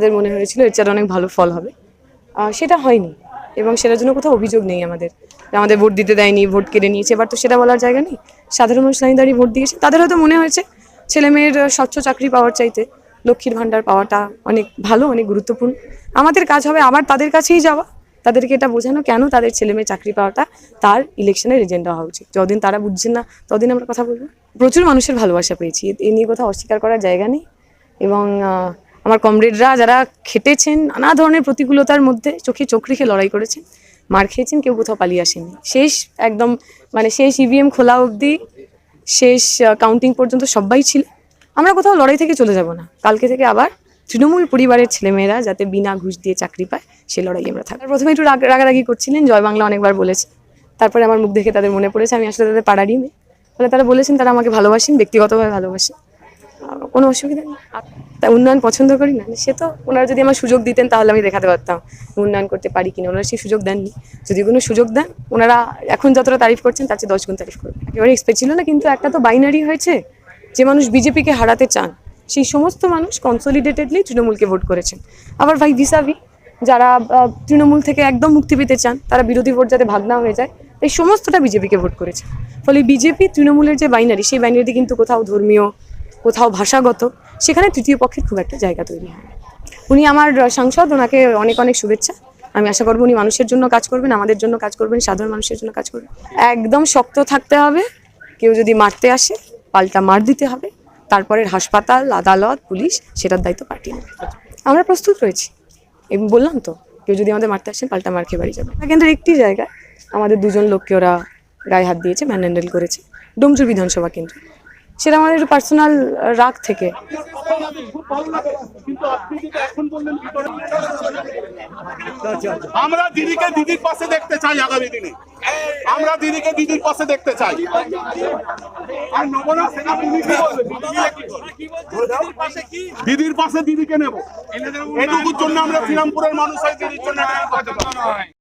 আমাদের মনে হয়েছিল এর চেয়ে অনেক ভালো ফল হবে। সেটা হয়নি এবং সেটার জন্য কোথাও অভিযোগ নেই আমাদের। আমাদের ভোট দিতে দেয়নি, ভোট কেড়ে নিয়েছে, এবার তো সেটা বলার জায়গা নেই। সাধারণ মানুষ লাইন দাঁড়িয়ে ভোট দিয়েছে। তাদের হয়তো মনে হয়েছে ছেলে মেয়ের স্বচ্ছ চাকরি পাওয়ার চাইতে লক্ষ্মীর ভাণ্ডার পাওয়াটা অনেক ভালো, অনেক গুরুত্বপূর্ণ। আমাদের কাজ হবে আবার তাদের কাছেই যাওয়া। তাদেরকে এটা বোঝানো কেন তাদের ছেলে মেয়ে চাকরি পাওয়াটা তার ইলেকশনের এজেন্ডা হওয়া উচিত। যতদিন তারা বুঝছেন না, ততদিন আমরা কথা বলব। প্রচুর মানুষের ভালোবাসা পেয়েছি। এ- নিয়ে কোথাও অস্বীকার করার জায়গা নেই এবং আমার কমরেডরা যারা খেটেছেন, নানা ধরনের প্রতিকূলতার মধ্যে চোখে চোখ রেখে লড়াই করেছেন, মার খেয়েছেন, কেউ কোথাও পালিয়ে আসেনি শেষ একদম মানে শেষ ইভিএম খোলা অবধি, শেষ কাউন্টিং পর্যন্ত সবাই ছিল। আমরা কোথাও লড়াই থেকে চলে যাব না। কালকে থেকে আবার তৃণমূল পরিবারের ছেলেমেয়েরা যাতে বিনা ঘুষ দিয়ে চাকরি পায়, সে লড়াই আমরা থাকব। প্রথমে একটু রাগ- রাগারাগি করছিলেন, জয় বাংলা অনেকবার বলেছে। তারপরে আমার মুখ দেখে তাদের মনে পড়েছে, আমি আসলে তাদের পাড়ারই মেয়ে। ফলে তারা বলেছেন, তারা আমাকে ভালোবাসেন, ব্যক্তিগতভাবে ভালোবাসেন। কোনো অসুবিধা নেই। উন্নয়ন পছন্দ করি না। সে তো ওনারা যদি আমার সুযোগ দিতেন তাহলে আমি দেখাতে পারতাম উন্নয়ন করতে পারি কিনা। ওনারা সেই সুযোগ দেননি। যদি কোনো সুযোগ দেন, ওনারা এখন যতটা তারিফ করছেন, তার চেয়ে দশ গুণ তারিফ করবেন একেবারে এক্সপেক্ট ছিল না, কিন্তু একটা তো বাইনারি হয়েছে যে মানুষ বিজেপিকে হারাতে চান, সেই সমস্ত মানুষ কনসলিডেটেডলি তৃণমূলকে ভোট করেছেন। আবার ভাই ভিসাভি যারা তৃণমূল থেকে একদম মুক্তি পেতে চান, তারা বিরোধী ভোট যাতে ভাগ না হয়ে যায় এই সমস্তটা বিজেপিকে ভোট করেছে। ফলে বিজেপি তৃণমূলের যে বাইনারি সেই বাইনারিতে কিন্তু কোথাও ধর্মীয় কোথাও ভাষাগত, সেখানে তৃতীয় পক্ষের খুব একটা জায়গা তৈরি হয় উনি আমার সাংসদ, ওনাকে অনেক অনেক শুভেচ্ছা। আমি আশা করব উনি মানুষের জন্য কাজ করবেন, আমাদের জন্য কাজ করবেন, সাধারণ মানুষের জন্য কাজ করবেন। একদম শক্ত থাকতে হবে, কেউ যদি মারতে আসে, পাল্টা মার দিতে হবে। তারপরে হাসপাতাল, আদালত, পুলিশ, সেটার দায়িত্ব পার্টি নেবে। আমরা প্রস্তুত রয়েছি। এবং বললাম তো, কেউ যদি আমাদের মারতে আসেন, পাল্টা মার খেয়ে বাড়ি যাবে কিন্তু একটি জায়গায় আমাদের দুজন লোককে ওরা গায়ে হাত দিয়েছে ম্যান হ্যান্ডেল করেছে, ডোমজুর বিধানসভা কেন্দ্র। সেটা একটু পার্সোনাল রাগ থেকে। আমরা দিদিকে দিদির পাশে দেখতে চাই আগামী দিনে। আমরা দিদিকে দিদির পাশে দেখতে চাই। আর? দিদির পাশে দিদিকে নেব। এটুকুর জন্য আমরা শ্রীরামপুরের মানুষ দিদির জন্য।